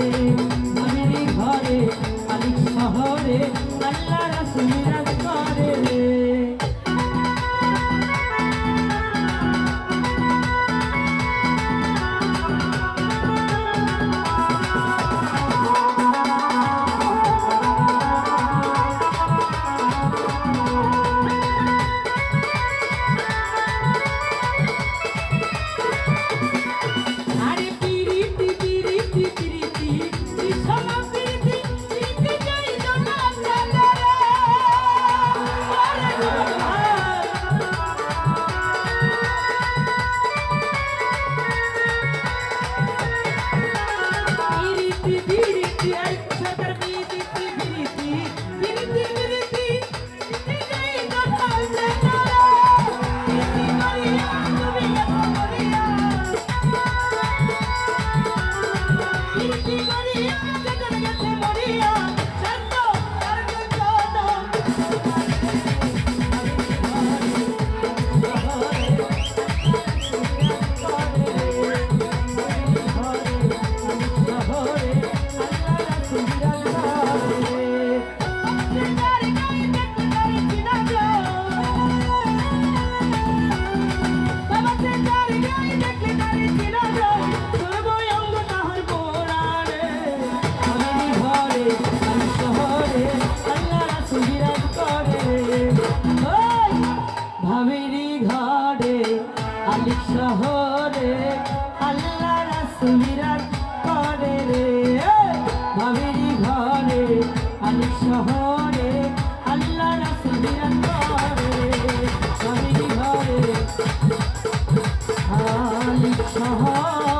ঘরে মায়ের ঘরে মালিক শহরে শহরে আলী শহরে আল্লাহ রাসুলিয়ার করে স্বামী ঘরে। আলী শহর।